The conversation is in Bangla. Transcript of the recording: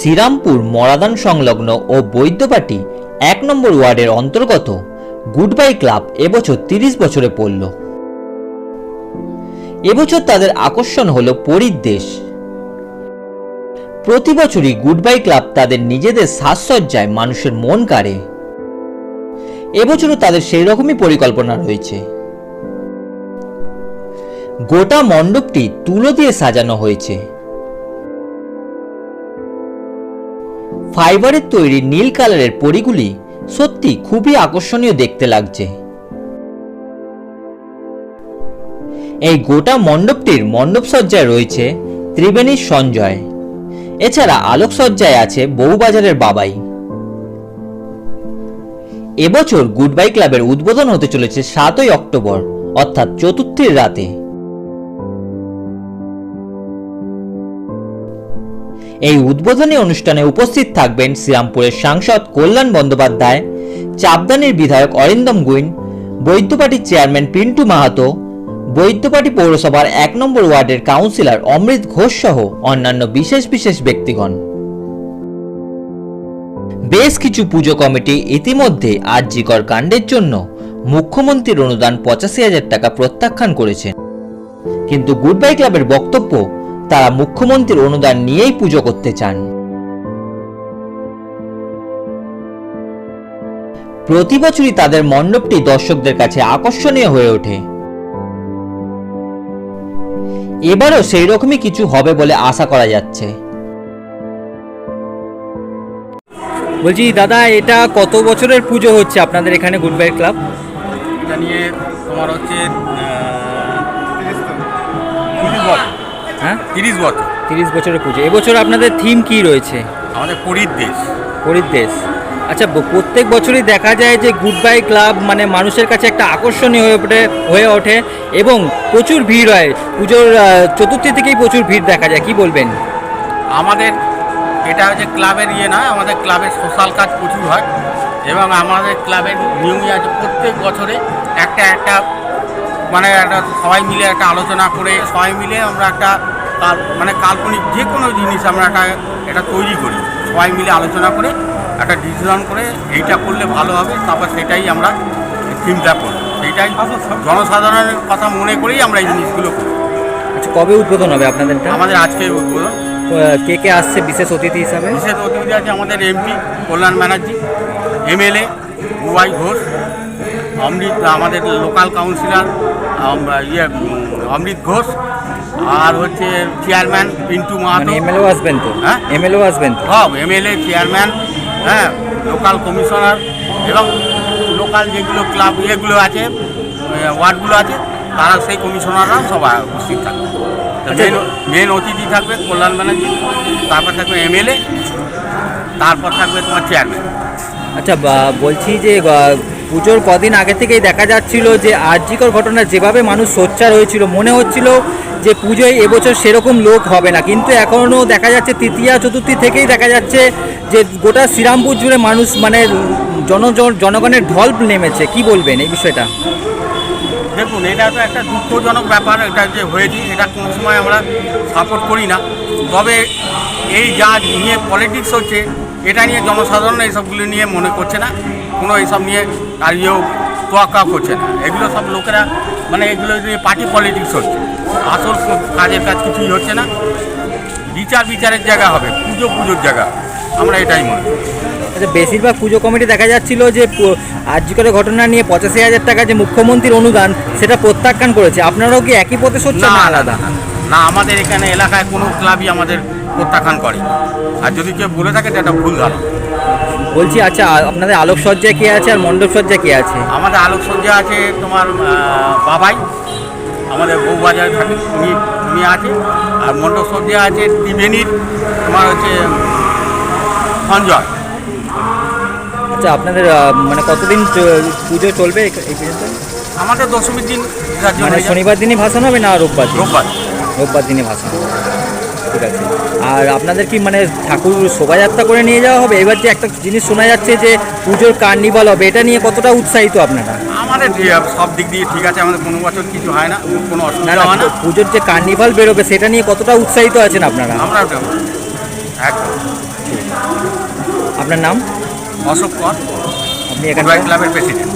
শ্রীরামপুর মরাদান সংলগ্ন ও বৈদ্যবাটি এক নম্বর ওয়ার্ডের অন্তর্গত গুড বাই ক্লাব এবছর তিরিশ বছরে পড়ল। এবছর তাদের আকর্ষণ হলো পরিদেশ প্রতি বছরই গুড বাই ক্লাব তাদের নিজেদের সাজসজ্জায় মানুষের মন কাড়ে। এবছরও তাদের সেই রকমই পরিকল্পনা রয়েছে। গোটা মণ্ডপটি তুলো দিয়ে সাজানো হয়েছে। ফাইবারের তৈরি নীল কালারের পরিগুলি সত্যি খুবই আকর্ষণীয় দেখতে লাগছে। এই গোটা মণ্ডপটির মণ্ডপসজ্জায় রয়েছে ত্রিবেণীর সঞ্জয়। এছাড়া আলোকসজ্জায় আছে বউবাজারের বাবাই। এবছর গুড বাই ক্লাবের উদ্বোধন হতে চলেছে সাতই অক্টোবর, অর্থাৎ চতুর্থীর রাতে। এই উদ্বোধনী অনুষ্ঠানে উপস্থিত থাকবেন শ্রীরামপুরের সাংসদ কল্যাণ বন্দ্যোপাধ্যায়, চাপদানির বিধায়ক অরিন্দম গুইন বৈদ্যপাটির চেয়ারম্যান পিন্টু মাহাতো, বৈদ্যপাটি পৌরসভার এক নম্বর ওয়ার্ডের কাউন্সিলর অমৃত ঘোষ সহ অন্যান্য বিশেষ বিশেষ ব্যক্তিগণ। বেশ কিছু পুজো কমিটি ইতিমধ্যে আর্যিকর কাণ্ডের জন্য মুখ্যমন্ত্রীর অনুদান পঁচাশি হাজার টাকা প্রত্যাখ্যান করেছেন কিন্তু গুড বাই ক্লাবের বক্তব্য তারা মুখ্যমন্ত্রীর অনুদান নিয়েই পুজো করতে চান। প্রতি বছরই তাদের মণ্ডপটি দর্শকদের কাছে আকর্ষণীয় হয়ে ওঠে। এবারও সেই রকমই কিছু হবে বলে আশা করা যাচ্ছে। বলছি দাদা এটা কত বছরের পুজো হচ্ছে আপনাদের এখানে গুড বাই ক্লাব? এটা নিয়ে তোমার হচ্ছে হ্যাঁ? তিরিশ বছর। তিরিশ বছরের পুজো। এবছর আপনাদের থিম কি রয়েছে? আমাদের পুরীর দেশ। পরিদেশ আচ্ছা প্রত্যেক বছরই দেখা যায় যে গুড বাই ক্লাব মানে মানুষের কাছে একটা আকর্ষণীয় হয়ে ওঠে হয়ে ওঠে এবং প্রচুর ভিড় হয়। পুজোর চতুর্থী থেকেই প্রচুর ভিড় দেখা যায়। কি বলবেন? আমাদের এটা হচ্ছে ক্লাবের ইয়ে না আমাদের ক্লাবের সোশ্যাল কাজ প্রচুর হয় এবং আমাদের ক্লাবের নিয়মই আছে প্রত্যেক বছরে একটা একটা মানে একটা সবাই মিলে একটা আলোচনা করে সবাই মিলে আমরা একটা মানে কাল্পনিক যে কোনো জিনিস আমরা একটা এটা তৈরি করি। সবাই মিলে আলোচনা করে একটা ডিসিশন করে এইটা করলে ভালো হবে তারপর সেটাই আমরা চিন্তা করি সেইটাই জনসাধারণের কথা মনে করেই আমরা এই জিনিসগুলো করি। আচ্ছা কবে উদ্বোধন হবে আপনাদেরটা? আমাদের আজকে উদ্বোধন। কে কে আসছে বিশেষ অতিথি হিসাবে? বিশেষ অতিথি আছে আমাদের এমপি কল্যাণ ব্যানার্জি এমএলএ বুবাই ঘোষ অমৃত আমাদের লোকাল কাউন্সিলর ইয়ে অমৃত ঘোষ আর হচ্ছে চেয়ারম্যান পিন্টু মানে মাহাতো এমএলও আসবেন তো? হ্যাঁ? এমএলও আসবেন তো? সব এমএলএ চেয়ারম্যান হ্যাঁ লোকাল কমিশনার এবং লোকাল যেগুলো ক্লাব ইয়েগুলো আছে ওয়ার্ডগুলো আছে তারা সেই কমিশনাররা সবাই উপস্থিত থাকবে। আচ্ছা। মেন মেন অতিথি থাকবে কল্যাণ ব্যানার্জি তারপর থাকবে এমএলএ তারপর থাকবে তোমার চেয়ারম্যান আচ্ছা বলছি যে পুজোর কদিন আগে থেকেই দেখা যাচ্ছিল যে আর্যিকর ঘটনা যেভাবে মানুষ সোচ্চার হয়েছিল, মনে হচ্ছিল যে পুজোয় এবছর সেরকম লোক হবে না। কিন্তু এখনও দেখা যাচ্ছে, তৃতীয়া চতুর্থী থেকেই দেখা যাচ্ছে যে গোটা শ্রীরামপুর জুড়ে মানুষ মানে জন জনগণের ঢল নেমেছে। কি বলবেন এই বিষয়টা? দেখুন, এটা তো একটা দুঃখজনক ব্যাপার, এটা যে হয়েছে, এটা কোনো সময় আমরা সাপোর্ট করি না। তবে এই যা নিয়ে পলিটিক্স হচ্ছে, এটা নিয়ে জনসাধারণ এইসবগুলো নিয়ে মনে করছে না। কোনো এইসব নিয়ে আর ইয়েও তোয়াক্কা করছে না। এগুলো সব লোকেরা মানে এগুলো নিয়ে পার্টি পলিটিক্স হচ্ছে আসল কাজের কাজ কিছুই হচ্ছে না। বিচার বিচারের জায়গা হবে পুজো পুজোর জায়গা আমরা এটাই মনে করি। আচ্ছা বেশিরভাগ পুজো কমিটি দেখা যাচ্ছিল যে আর্যিকরের ঘটনা নিয়ে পঁচাশি হাজার টাকা যে মুখ্যমন্ত্রীর অনুদান সেটা প্রত্যাখ্যান করেছে। আপনারাও কি একই পথে সচ্ছে না আলাদা? না, না আমাদের এখানে এলাকায় কোনো ক্লাবই আমাদের প্রত্যাখ্যান করে আর যদি কেউ বলে থাকে এটা ভুল ধারণা। বলছি আচ্ছা আপনাদের আলোকসজ্জা কে আছে আর মণ্ডপ সজ্জা কে আছে? আমাদের আলোকসজ্জা আছে তোমার বাবাই আমাদের বউবাজারে থাকে উনি উনি আছে আর মণ্ডপ সজ্জা আছে ত্রিবেণীর তোমার হচ্ছে সঞ্জয়। আচ্ছা আপনাদের মানে কতদিন পুজো চলবে এই পর্যন্ত আমাদের দশমীর দিন মানে শনিবার দিনই ভাসানো হবে না রোববার রোববার। রোববার দিনই ভাসানো হবে। ঠিক আছে। আর আপনাদের কি মানে ঠাকুর শোভাযাত্রা করে নিয়ে যাওয়া হবে? এবার যে একটা জিনিস শোনা যাচ্ছে যে পুজোর কার্নিভাল হবে এটা নিয়ে কতটা উৎসাহিত আপনারা? আমাদের সব দিক দিয়ে ঠিক আছে আমাদের কোনো বছর কিছু হয় না কোনো অসুবিধা হয় না। পুজোর যে কার্নিভাল বেরোবে সেটা নিয়ে কতটা উৎসাহিত আছেন আপনারা? আমরা আপনার নাম? অশোক কর আপনি এখানে ক্লাবের প্রেসিডেন্ট